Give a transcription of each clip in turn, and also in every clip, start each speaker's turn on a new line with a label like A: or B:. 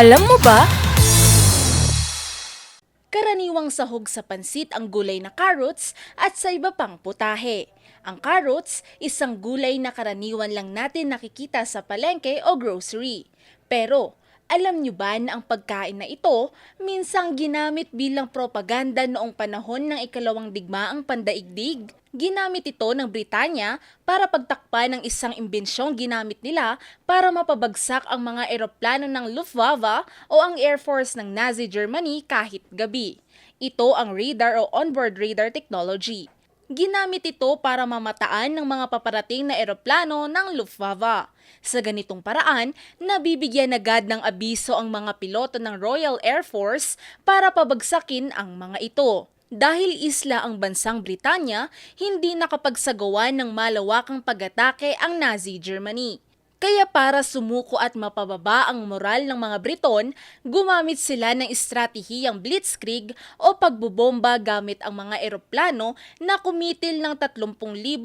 A: Alam mo ba? Karaniwang sahog sa pansit ang gulay na carrots at sa iba pang putahe. Ang carrots, isang gulay na karaniwan lang natin nakikita sa palengke o grocery. Pero, alam nyo ba na ang pagkain na ito minsang ginamit bilang propaganda noong panahon ng ikalawang digmaang pandaigdig? Ginamit ito ng Britanya para pagtakpan ng isang imbensyong ginamit nila para mapabagsak ang mga eroplano ng Luftwaffe o ang Air Force ng Nazi Germany kahit gabi. Ito ang radar o onboard radar technology. Ginamit ito para mamataan ng mga paparating na eroplano ng Luftwaffe. Sa ganitong paraan, nabibigyan agad ng abiso ang mga piloto ng Royal Air Force para pabagsakin ang mga ito. Dahil isla ang bansang Britanya, hindi nakapagsagawa ng malawakang pag-atake ang Nazi Germany. Kaya para sumuko at mapababa ang moral ng mga Briton, gumamit sila ng estratehiyang blitzkrieg o pagbubomba gamit ang mga eroplano na kumitil ng 30,000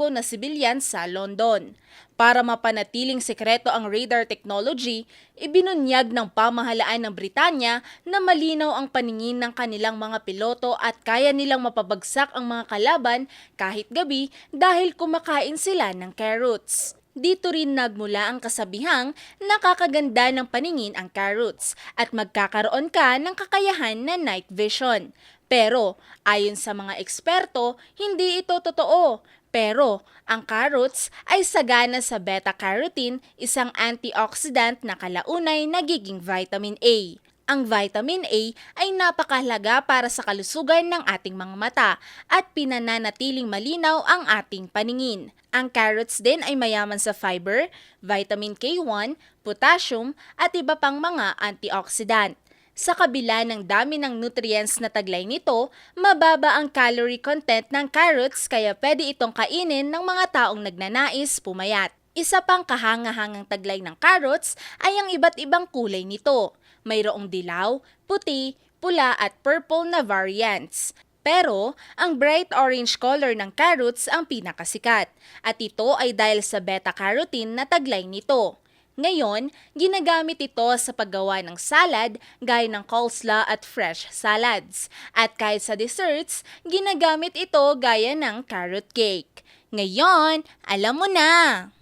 A: na sibilyan sa London. Para mapanatiling sekreto ang radar technology, ibinunyag ng pamahalaan ng Britanya na malinaw ang paningin ng kanilang mga piloto at kaya nilang mapabagsak ang mga kalaban kahit gabi dahil kumakain sila ng carrots. Dito rin nagmula ang kasabihang nakakaganda ng paningin ang carrots at magkakaroon ka ng kakayahan na night vision. Pero ayon sa mga eksperto, hindi ito totoo. Pero ang carrots ay sagana sa beta-carotene, isang antioxidant na kalaunay nagiging vitamin A. Ang vitamin A ay napakahalaga para sa kalusugan ng ating mga mata at pinananatiling malinaw ang ating paningin. Ang carrots din ay mayaman sa fiber, vitamin K1, potassium at iba pang mga antioxidant. Sa kabila ng dami ng nutrients na taglay nito, mababa ang calorie content ng carrots kaya pwede itong kainin ng mga taong nagnanais pumayat. Isa pang kahangahangang taglay ng carrots ay ang iba't ibang kulay nito. Mayroong dilaw, puti, pula at purple na variants. Pero, ang bright orange color ng carrots ang pinakasikat. At ito ay dahil sa beta-carotene na taglay nito. Ngayon, ginagamit ito sa paggawa ng salad gaya ng coleslaw at fresh salads. At kahit sa desserts, ginagamit ito gaya ng carrot cake. Ngayon, alam mo na!